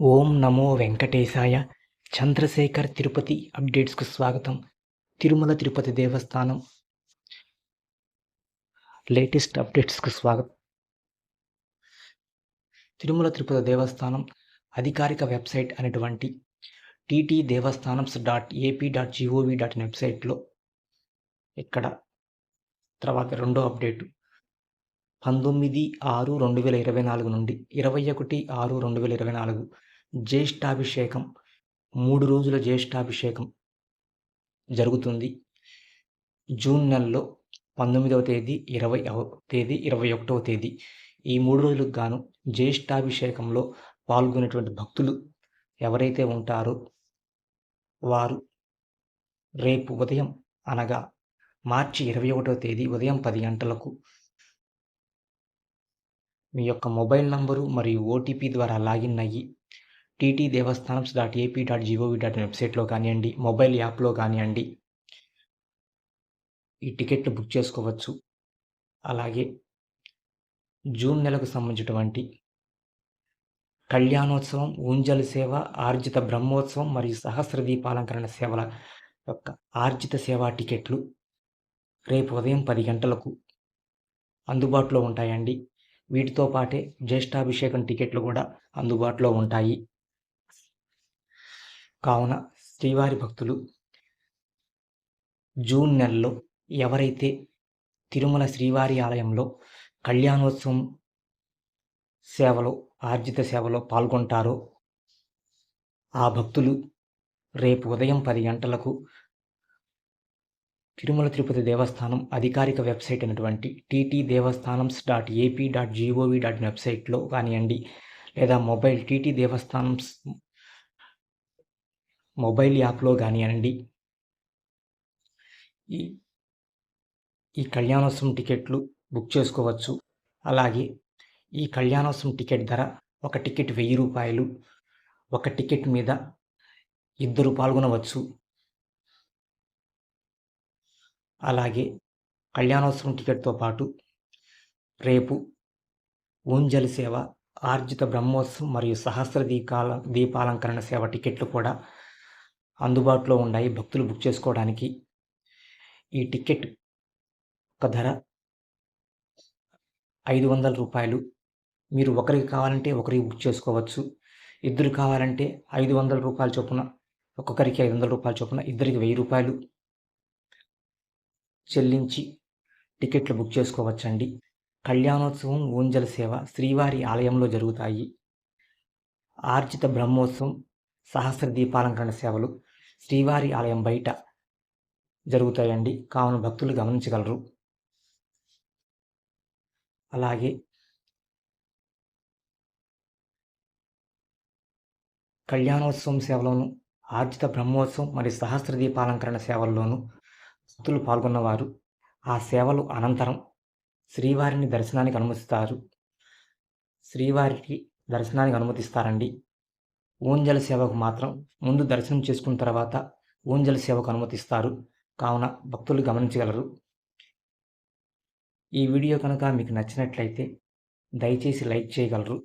ఓం నమో వెంకటేశాయ. చంద్రశేఖర్ తిరుపతి అప్డేట్స్కు స్వాగతం. తిరుమల తిరుపతి దేవస్థానం లేటెస్ట్ అప్డేట్స్కు స్వాగతం. తిరుమల తిరుపతి దేవస్థానం అధికారిక వెబ్సైట్ అనేటువంటి TT Devasthanams dot AP dot GOV dot వెబ్సైట్లో ఇక్కడ తర్వాత రెండో అప్డేటు. పంతొమ్మిది ఆరు రెండు వేల ఇరవై నాలుగు నుండి ఇరవై ఒకటి ఆరు రెండు వేల ఇరవై నాలుగు జ్యేష్ఠాభిషేకం మూడు రోజుల జ్యేష్ఠాభిషేకం జరుగుతుంది. జూన్ నెలలో పంతొమ్మిదవ తేదీ ఇరవై తేదీ ఇరవై ఒకటవ తేదీ ఈ మూడు రోజులకు గాను జ్యేష్ఠాభిషేకంలో పాల్గొనేటువంటి భక్తులు ఎవరైతే ఉంటారో వారు రేపు ఉదయం అనగా మార్చి ఇరవై ఒకటవ తేదీ ఉదయం పది గంటలకు మీ యొక్క మొబైల్ నంబరు మరియు ఓటీపీ ద్వారా లాగిన్ అయ్యి TT Devasthanams dot AP dot GOV dot వెబ్సైట్లో కానివ్వండి మొబైల్ యాప్లో కానివ్వండి ఈ టికెట్లు బుక్ చేసుకోవచ్చు. అలాగే జూన్ నెలకు సంబంధించినటువంటి కళ్యాణోత్సవం ఊంజల సేవ ఆర్జిత బ్రహ్మోత్సవం మరియు సహస్ర దీపాలంకరణ సేవల యొక్క ఆర్జిత సేవా టికెట్లు రేపు ఉదయం పది గంటలకు అందుబాటులో ఉంటాయండి. వీటితో పాటే జ్యేష్ఠాభిషేకం టికెట్లు కూడా అందుబాటులో ఉంటాయి. కావున శ్రీవారి భక్తులు జూన్ నెలలో ఎవరైతే తిరుమల శ్రీవారి ఆలయంలో కళ్యాణోత్సవం సేవలో ఆర్జిత సేవలో పాల్గొంటారో ఆ భక్తులు రేపు ఉదయం పది గంటలకు తిరుమల తిరుపతి దేవస్థానం అధికారిక వెబ్సైట్ అయినటువంటి TT Devasthanams dot AP dot GOV dot వెబ్సైట్లో కానివ్వండి లేదా మొబైల్ టీటీ దేవస్థానమ్స్ మొబైల్ యాప్లో కానివ్వండి ఈ ఈ కళ్యాణోత్సవం టికెట్లు బుక్ చేసుకోవచ్చు. అలాగే ఈ కళ్యాణోత్సవం టికెట్ ధర ఒక టికెట్ వెయ్యి రూపాయలు. ఒక టికెట్ మీద ఇద్దరు పాల్గొనవచ్చు. అలాగే కళ్యాణోత్సవం టికెట్తో పాటు రేపు ఊంజలి సేవ ఆర్జిత బ్రహ్మోత్సవం మరియు సహస్ర దీపాల దీపాలంకరణ సేవ టికెట్లు కూడా అందుబాటులో ఉన్నాయి భక్తులు బుక్ చేసుకోవడానికి. ఈ టికెట్ ఒక ధర ఐదు వందల రూపాయలు. మీరు ఒకరికి కావాలంటే ఒకరికి బుక్ చేసుకోవచ్చు. ఇద్దరు కావాలంటే ఐదు వందల రూపాయల చొప్పున ఒక్కొక్కరికి ఐదు వందల రూపాయల చొప్పున ఇద్దరికి వెయ్యి రూపాయలు చెల్లించి టికెట్లు బుక్ చేసుకోవచ్చండి. కళ్యాణోత్సవం ఊంజల సేవ శ్రీవారి ఆలయంలో జరుగుతాయి. ఆర్జిత బ్రహ్మోత్సవం సహస్ర దీపాలంకరణ సేవలు శ్రీవారి ఆలయం బయట జరుగుతాయండి. కావున భక్తులు గమనించగలరు. అలాగే కళ్యాణోత్సవం సేవలోను ఆర్జిత బ్రహ్మోత్సవం మరియు సహస్ర దీపాలంకరణ సేవల్లోనూ భక్తులు పాల్గొన్నవారు ఆ సేవలు అనంతరం శ్రీవారిని దర్శనానికి అనుమతిస్తారు. శ్రీవారికి దర్శనానికి అనుమతిస్తారండి. ఊంజల సేవకు మాత్రం ముందు దర్శనం చేసుకున్న తర్వాత ఊంజల సేవకు అనుమతిస్తారు. కావున భక్తులు గమనించగలరు. ఈ వీడియో కనుక మీకు నచ్చినట్లయితే దయచేసి లైక్ చేయగలరు.